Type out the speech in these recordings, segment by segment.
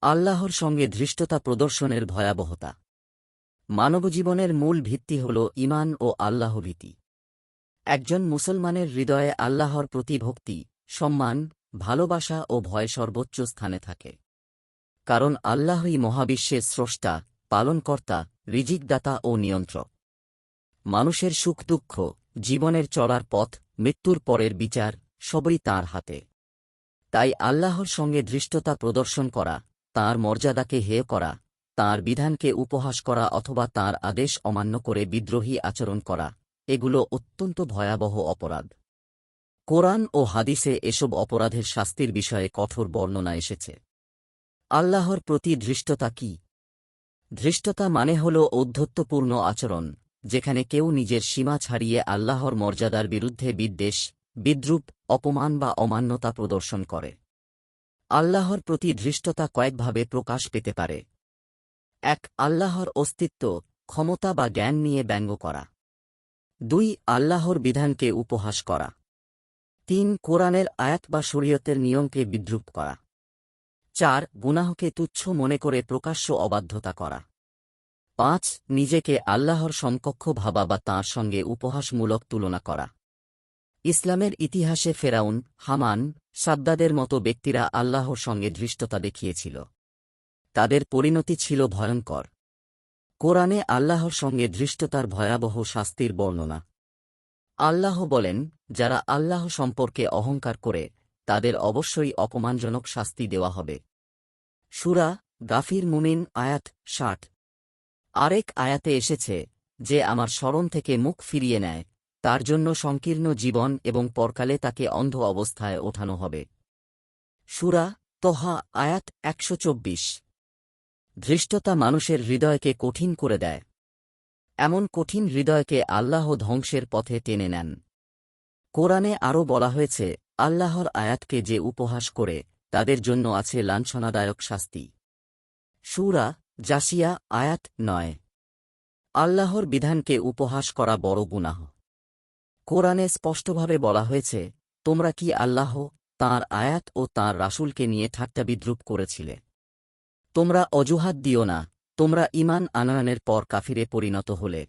আল্লাহর সঙ্গে ধৃষ্টতা প্রদর্শনের ভয়াবহতা। মানবজীবনের মূল ভিত্তি হল ইমান ও আল্লাহভীতি। একজন মুসলমানের হৃদয়ে আল্লাহর প্রতি ভক্তি, সম্মান, ভালোবাসা ও ভয় সর্বোচ্চ স্থানে থাকে। কারণ আল্লাহই মহাবিশ্বের স্রষ্টা, পালনকর্তা, রিজিকদাতা ও নিয়ন্ত্রক। মানুষের সুখ দুঃখ, জীবনের চলার পথ, মৃত্যুর পরের বিচার, সবই তাঁর হাতে। তাই আল্লাহর সঙ্গে ধৃষ্টতা প্রদর্শন করা তাঁর মর্যাদাকে হেয় করা, তাঁর বিধানকে উপহাস করা অথবা তাঁর আদেশ অমান্য করে বিদ্রোহী আচরণ করা, এগুলো অত্যন্ত ভয়াবহ অপরাধ। কোরআন ও হাদিসে এসব অপরাধের শাস্তির বিষয়ে কঠোর বর্ণনা এসেছে। আল্লাহর প্রতি ধৃষ্টতা কি? ধৃষ্টতা মানে হল ঔদ্ধত্যপূর্ণ আচরণ, যেখানে কেউ নিজের সীমা ছাড়িয়ে আল্লাহর মর্যাদার বিরুদ্ধে বিদ্বেষ, বিদ্রুপ, অপমান বা অমান্যতা প্রদর্শন করে। আল্লাহর প্রতি ধৃষ্টতা কয়েকভাবে প্রকাশ পেতে পারে। এক, আল্লাহর অস্তিত্ব, ক্ষমতা বা জ্ঞান নিয়ে ব্যঙ্গ করা। দুই, আল্লাহর বিধানকে উপহাস করা। তিন, কোরআনের আয়াত বা শরীয়তের নিয়মকে বিদ্রুপ করা। চার, গুনাহকে তুচ্ছ মনে করে প্রকাশ্য অবাধ্যতা করা। পাঁচ, নিজেকে আল্লাহর সমকক্ষ ভাবা বা তাঁর সঙ্গে উপহাসমূলক তুলনা করা। ইসলামের ইতিহাসে ফেরাউন, হামান সাদ্দাদের মতো ব্যক্তিরা আল্লাহর সঙ্গে ধৃষ্টতা দেখিয়েছিল। তাদের পরিণতি ছিল ভয়ঙ্কর। কোরআনে আল্লাহর সঙ্গে ধৃষ্টতার ভয়াবহ শাস্তির বর্ণনা। আল্লাহ বলেন, যারা আল্লাহ সম্পর্কে অহংকার করে, তাদের অবশ্যই অপমানজনক শাস্তি দেওয়া হবে। সুরা গাফির মুমিন আয়াত ষাট। আরেক আয়াতে এসেছে যে, আমার স্মরণ থেকে মুখ ফিরিয়ে নেয় তার জন্য সংকীর্ণ জীবন এবং পরকালে তাকে অন্ধ অবস্থায় ওঠানো হবে। সুরা তহা, আয়াত একশো চব্বিশ। ধৃষ্টতা মানুষের হৃদয়কে কঠিন করে দেয়। এমন কঠিন হৃদয়কে আল্লাহ ধ্বংসের পথে টেনে নেন। কোরআনে আরও বলা হয়েছে, আল্লাহর আয়াতকে যে উপহাস করে, তাদের জন্য আছে লাঞ্ছনাদায়ক শাস্তি। সুরা জাসিয়া, আয়াত নয়। আল্লাহর বিধানকে উপহাস করা বড় গুনাহ। কোরআনে স্পষ্টভাবে বলা হয়েছে, তোমরা কি আল্লাহ, তাঁর আয়াত ও তাঁর রাসূলকে নিয়ে ঠাট্টা বিদ্রুপ করেছিলে? তোমরা অজুহাত দিও না, তোমরা ইমান আনয়নের পর কাফিরে পরিণত হলে।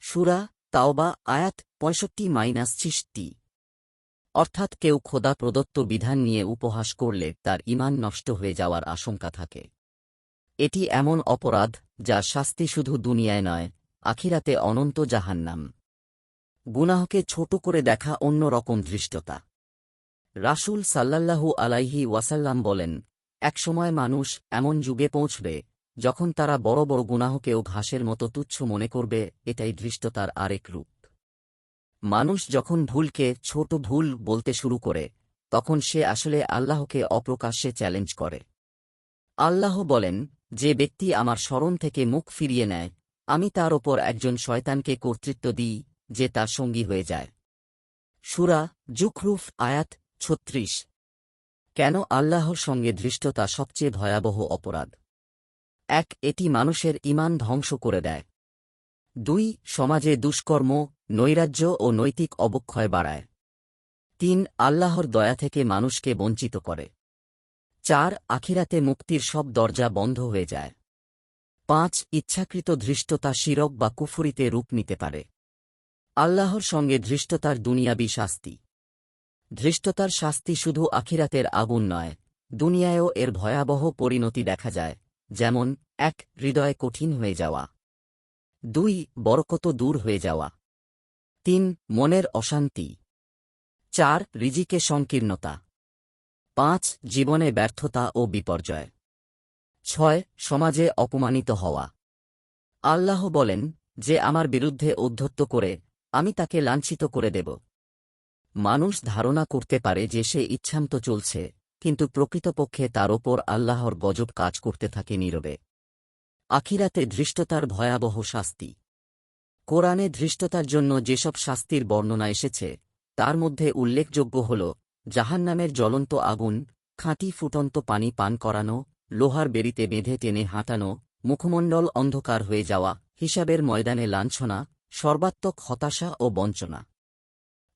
সুরা তাওবা, আয়াত পঁয়ষট্টি মাইনাস ছিষ্টি অর্থাৎ কেউ খোদা প্রদত্ত বিধান নিয়ে উপহাস করলে তার ইমান নষ্ট হয়ে যাওয়ার আশঙ্কা থাকে। এটি এমন অপরাধ যার শাস্তি শুধু দুনিয়ায় নয়, আখিরাতে অনন্ত জাহান্নাম। গুনাহকে ছোট করে দেখা অন্য রকম ধৃষ্টতা। রাসূল সাল্লাল্লাহু আলাইহি ওয়াসাল্লাম বলেন, একসময় মানুষ এমন যুগে পৌঁছবে, যখন তারা বড় বড় গুনাহকেও ঘাসের মতো তুচ্ছ মনে করবে, এটাই ধৃষ্টতার আরেক রূপ। মানুষ যখন ভুলকে ছোট ভুল বলতে শুরু করে, তখন সে আসলে আল্লাহকে অপ্রকাশ্যে চ্যালেঞ্জ করে। আল্লাহ বলেন, যে ব্যক্তি আমার স্মরণ থেকে মুখ ফিরিয়ে নেয়, আমি তার ওপর একজন শয়তানকে কর্তৃত্ব দিই যে তার সঙ্গী হয়ে যায়। সুরা জুখরুফ আয়াত ছত্রিশ। কেন আল্লাহর সঙ্গে ধৃষ্টতা সবচেয়ে ভয়াবহ অপরাধ? এক, এটি মানুষের ইমান ধ্বংস করে দেয়। দুই, সমাজে দুষ্কর্ম, নৈরাজ্য ও নৈতিক অবক্ষয় বাড়ায়। তিন, আল্লাহর দয়া থেকে মানুষকে বঞ্চিত করে। চার, আখিরাতে মুক্তির সব দরজা বন্ধ হয়ে যায়। পাঁচ, ইচ্ছাকৃত ধৃষ্টতা শিরক বা কুফুরিতে রূপ নিতে পারে। আল্লাহর সঙ্গে ধৃষ্টতার দুনিয়াবি শাস্তি। ধৃষ্টতার শাস্তি শুধু আখিরাতের আগুন নয়, দুনিয়ায়ও এর ভয়াবহ পরিণতি দেখা যায়, যেমন, এক, হৃদয় কঠিন হয়ে যাওয়া। দুই, বরকত দূর হয়ে যাওয়া। তিন, মনের অশান্তি। চার, রিজিকে সংকীর্ণতা। পাঁচ, জীবনে ব্যর্থতা ও বিপর্যয়। ছয়, সমাজে অপমানিত হওয়া। আল্লাহ বলেন, যে আমার বিরুদ্ধে উদ্ধত্ত করে আমি তাকে লাঞ্ছিত করে দেব। মানুষ ধারণা করতে পারে যে সে ইচ্ছান্ত চলছে, কিন্তু প্রকৃতপক্ষে তার ওপর আল্লাহর গজব কাজ করতে থাকে নীরবে। আখিরাতে ধৃষ্টতার ভয়াবহ শাস্তি। কোরআনে ধৃষ্টতার জন্য যেসব শাস্তির বর্ণনা এসেছে, তার মধ্যে উল্লেখযোগ্য হল জাহান্নামের জ্বলন্ত আগুন, খাঁটি ফুটন্ত পানি পান করানো, লোহার বেরিতে বেঁধে টেনে হাঁটানো, মুখমণ্ডল অন্ধকার হয়ে যাওয়া, হিসাবের ময়দানে লাঞ্ছনা সর্বাত্মক হতাশা ও বঞ্চনা।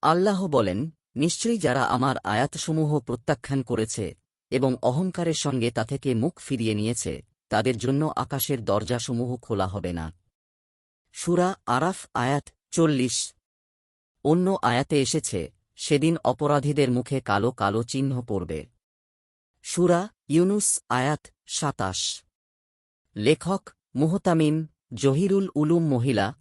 আল্লাহ বলেন, নিশ্চয়ই যারা আমার আয়াতসমূহ প্রত্যাখ্যান করেছে এবং অহংকারের সঙ্গে তা থেকে মুখ ফিরিয়ে নিয়েছে, তাদের জন্য আকাশের দরজাসমূহ খোলা হবে না। সুরা আরাফ আয়াত চল্লিশ। অন্য আয়াতে এসেছে, সেদিন অপরাধীদের মুখে কালো কালো চিহ্ন পড়বে। সুরা ইউনুস আয়াত সাতাশ। লেখক মুহতামিম জহিরুল উলুম মহিলা